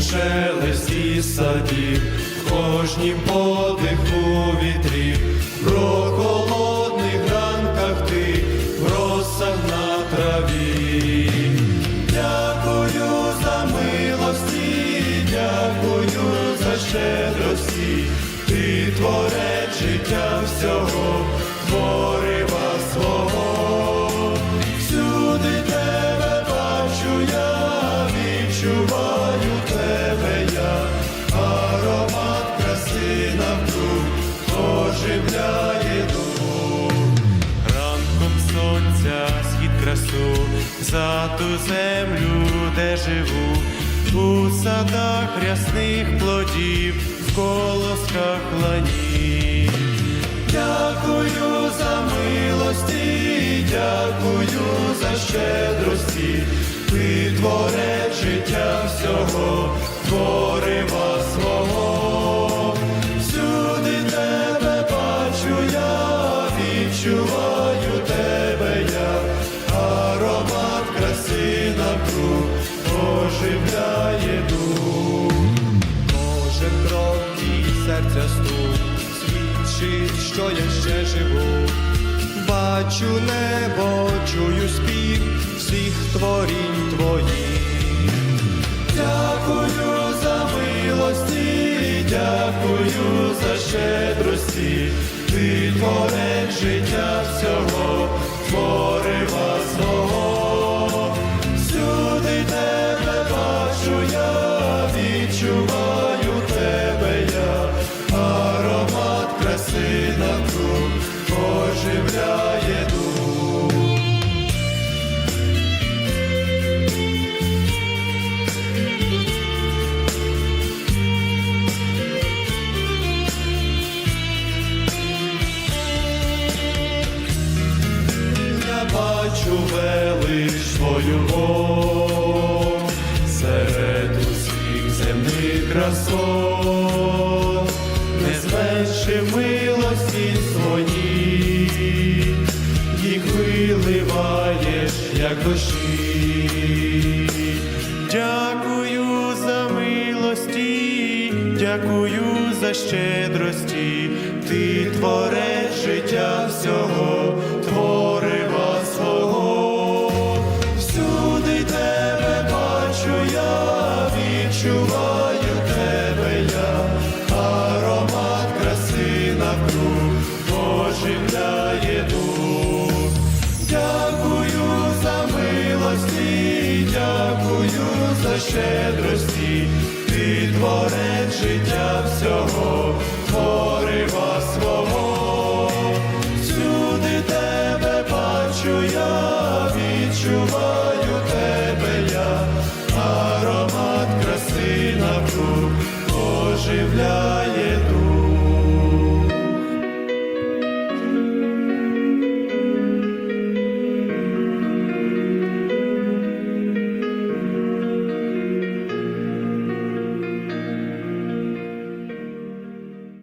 шелесті садів, в кожнім подиху вітрів, про холодних ранках ти, в росах на траві. Дякую за милості, дякую за щедрості, ти творець життя всього, за ту землю, де живу, у садах рясних плодів, в колосках ланів. Дякую за милості, дякую за щедрості, ти творець краси оживляє дух. Кожен крок і серця стук свідчить, що я ще живу. Бачу небо, чую спів всіх творінь твоїх. Дякую за милості, дякую за щедрості, ти творець життя всього, бачу велич твою Бог, серед усіх земних красот, не зменши милості свої, їх виливаєш, як дощі. Дякую за милості, дякую за щедрості, ти творець життя всього, я, відчуваю тебе я, аромат краси навкруг оживляє дух. Дякую за милості, дякую за щедрості, ти творець життя